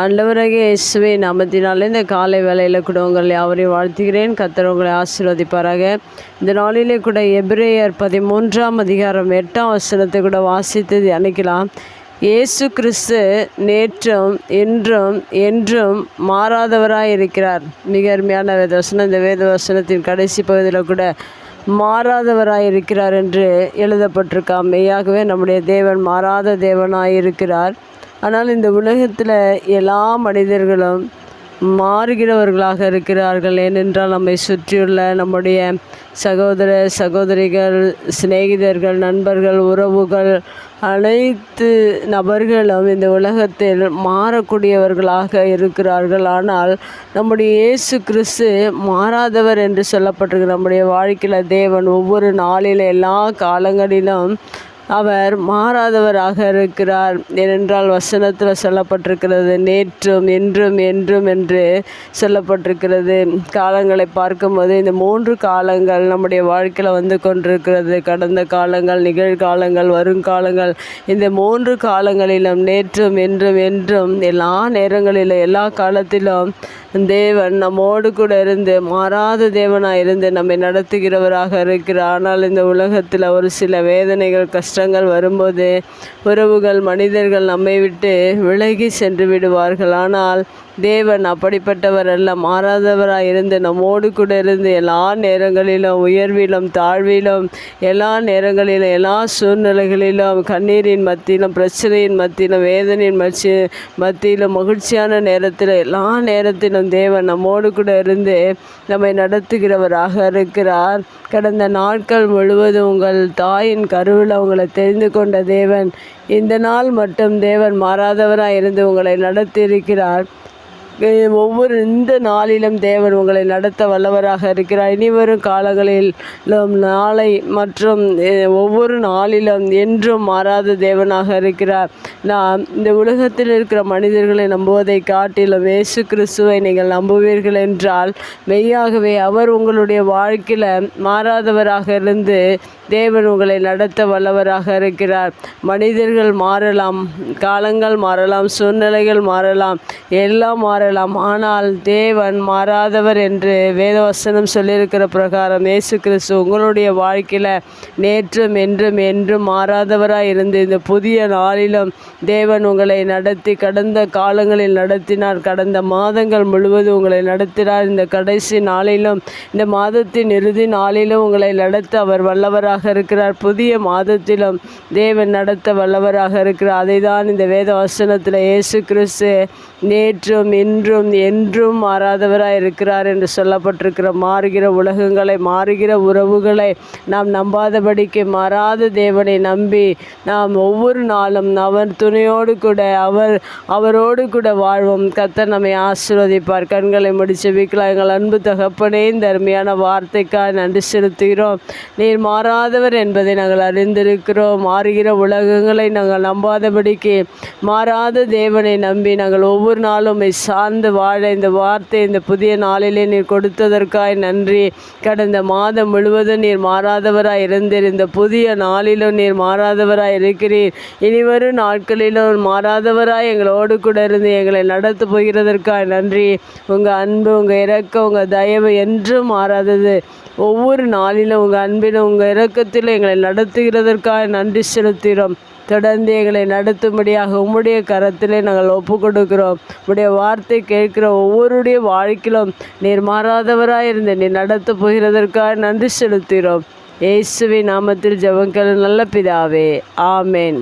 ஆண்டவராகிய இயேசுவே நாமத்தினாலே இந்த காலை வேலையில் கூட உங்களை அவரை வாழ்த்துகிறேன். கத்தர் உங்களை ஆசீர்வதிப்பாராக. இந்த நாளிலே கூட எபிரேயர் பதிமூன்றாம் அதிகாரம் எட்டாம் வசனத்தை கூட வாசித்து தியானிக்கலாம். இயேசு கிறிஸ்து நேற்றும் இன்றும் என்றும் மாறாதவராக இருக்கிறார் மிக அருமையான வேத வசனம். இந்த வேத வசனத்தின் கடைசி பகுதியில் கூட மாறாதவராக இருக்கிறார் என்று எழுதப்பட்டிருக்காம். மெய்யாகவே நம்முடைய தேவன் மாறாத தேவனாக இருக்கிறார் ஆனால் இந்த உலகத்தில் எல்லா மனிதர்களும் மாறுகிறவர்களாக இருக்கிறார்கள். ஏனென்றால் நம்மை சுற்றியுள்ள நம்முடைய சகோதர சகோதரிகள் சிநேகிதர்கள் நண்பர்கள் உறவுகள் அனைத்து நபர்களும் இந்த உலகத்தில் மாறக்கூடியவர்களாக இருக்கிறார்கள். ஆனால் நம்முடைய இயேசு கிறிஸ்து மாறாதவர் என்று சொல்லப்பட்டிருக்கு நம்முடைய வாழ்க்கையில் தேவன் ஒவ்வொரு நாளில் எல்லா காலங்களிலும் அவர் மாறாதவராக இருக்கிறார் ஏனென்றால் வசனத்தில் சொல்லப்பட்டிருக்கிறது நேற்றும் என்றும் என்றும் என்று சொல்லப்பட்டிருக்கிறது. காலங்களை பார்க்கும்போது இந்த மூன்று காலங்கள் நம்முடைய வாழ்க்கையில் வந்து கொண்டிருக்கிறது. கடந்த காலங்கள் நிகழ்காலங்கள் வருங்காலங்கள். இந்த மூன்று காலங்களிலும் நேற்றும் என்றும் என்றும் எல்லா நேரங்களிலும் எல்லா காலத்திலும் தேவன் நம்மோடு கூட இருந்து மாறாத தேவனாக இருந்து நம்மை நடத்துகிறவராக இருக்கிறார். ஆனால் இந்த உலகத்தில் ஒரு சில வேதனைகள் கஷ்டங்கள் வரும்போது உறவுகள் மனிதர்கள் நம்மை விட்டு விலகி சென்று விடுவார்கள். ஆனால் தேவன் அப்படிப்பட்டவர் அல்ல மாறாதவராக இருந்து நம்மோடு கூட இருந்து எல்லா நேரங்களிலும் உயர்விலும் தாழ்விலும் எல்லா நேரங்களிலும் எல்லா சூழ்நிலைகளிலும் கண்ணீரின் மத்தியிலும் பிரச்சனையின் மத்தியிலும் வேதனையின் மச்சி மத்தியிலும் மகிழ்ச்சியான நேரத்தில் எல்லா நேரத்திலும் தேவன் நம்மோடு கூட இருந்து நம்மை நடத்துகிறவராக இருக்கிறார். கடந்த நாட்கள் முழுவதும் உங்கள் தாயின் கருவில் உங்களை தெரிந்து கொண்ட தேவன் இந்த நாள் மட்டும் தேவன் மாறாதவராக இருந்து உங்களை நடத்தியிருக்கிறார். ஒவ்வொரு இந்த நாளிலும் தேவன் உங்களை நடத்த வல்லவராக இருக்கிறார். இனிவரும் காலங்களிலும் நாளை மற்றும் ஒவ்வொரு நாளிலும் என்றும் மாறாத தேவனாக இருக்கிறார். நாம் இந்த உலகத்தில் இருக்கிற மனிதர்களை நம்புவதை காட்டிலும் இயேசு கிறிஸ்துவை நீங்கள் நம்புவீர்கள் என்றால் மெய்யாகவே அவர் உங்களுடைய வாழ்க்கையில் மாறாதவராக இருந்து தேவன் உங்களை நடத்த வல்லவராக இருக்கிறார். மனிதர்கள் மாறலாம் காலங்கள் மாறலாம் சூழ்நிலைகள் மாறலாம் எல்லாம் மாற மாறலாம் ஆனால் தேவன் மாறாதவர் என்று வேதவசனம் சொல்லியிருக்கிற பிரகாரம் இயேசு கிறிஸ்து உங்களுடைய வாழ்க்கையில் நேற்றும் என்றும் என்றும் மாறாதவராக இருந்து இந்த புதிய நாளிலும் தேவன் உங்களை நடத்தி கடந்த காலங்களில் நடத்தினார். கடந்த மாதங்கள் முழுவதும் உங்களை நடத்தினார். இந்த கடைசி நாளிலும் இந்த மாதத்தின் இறுதி நாளிலும் உங்களை நடத்த அவர் வல்லவராக இருக்கிறார். புதிய மாதத்திலும் தேவன் நடத்த வல்லவராக இருக்கிறார். அதை தான் இந்த வேத வசனத்தில் இயேசு கிறிஸ்து நேற்றும் இன்றும் என்றும் மாறாதவராக இருக்கிறார் என்று சொல்லப்பட்டிருக்கிற மாறுகிற உலகங்களை மாறுகிற உறவுகளை நாம் நம்பாதபடிக்கு மாறாத தேவனை நம்பி நாம் ஒவ்வொரு நாளும் அவர் துணையோடு கூட அவர் அவரோடு கூட வாழ்வோம். கத்த நம்மை ஆசீர்வதிப்பார். கண்களை முடிச்சு வைக்கலாம் எங்கள் அன்பு தகப்பனே இந்த அருமையான வார்த்தைக்காக நன்றி செலுத்துகிறோம். நீர் மாறாதவர் என்பதை நாங்கள் அறிந்திருக்கிறோம். மாறுகிற உலகங்களை நாங்கள் நம்பாதபடிக்கு மாறாத தேவனை நம்பி நாங்கள் ஒவ்வொரு ஒவ்வொரு நாளும் சார்ந்து வாழ இந்த வார்த்தை இந்த புதிய நாளிலே நீர் கொடுத்ததற்காய் நன்றி. கடந்த மாதம் முழுவதும் நீர் மாறாதவராய் இருந்தீர் இந்த புதிய நாளிலும் நீர் மாறாதவராய் இருக்கிறீர். இனிவரும் நாட்களிலும் மாறாதவராய் எங்களோடு கூட இருந்து எங்களை நடத்து போகிறதற்காய் நன்றி. உங்கள் அன்பு உங்கள் இறக்கம் உங்கள் தயவு என்றும் மாறாதது. ஒவ்வொரு நாளிலும் உங்கள் அன்பிலும் உங்கள் இறக்கத்தில் எங்களை நடத்துகிறதற்காக நன்றி செலுத்துகிறோம். தொடர்ந்து எங்களை நடத்தும்படியாக உம்முடைய கரத்திலே நாங்கள் ஒப்பு கொடுக்கிறோம் உடைய வார்த்தை கேட்கிற ஒவ்வொருடைய வாழ்க்கையிலும் நீர் மாறாதவராக இருந்து நீர் நடத்த போகிறதற்காக நன்றி செலுத்துகிறோம். இயேசுவின் நாமத்தில் ஜபங்கள் நல்ல பிதாவே. ஆமேன்.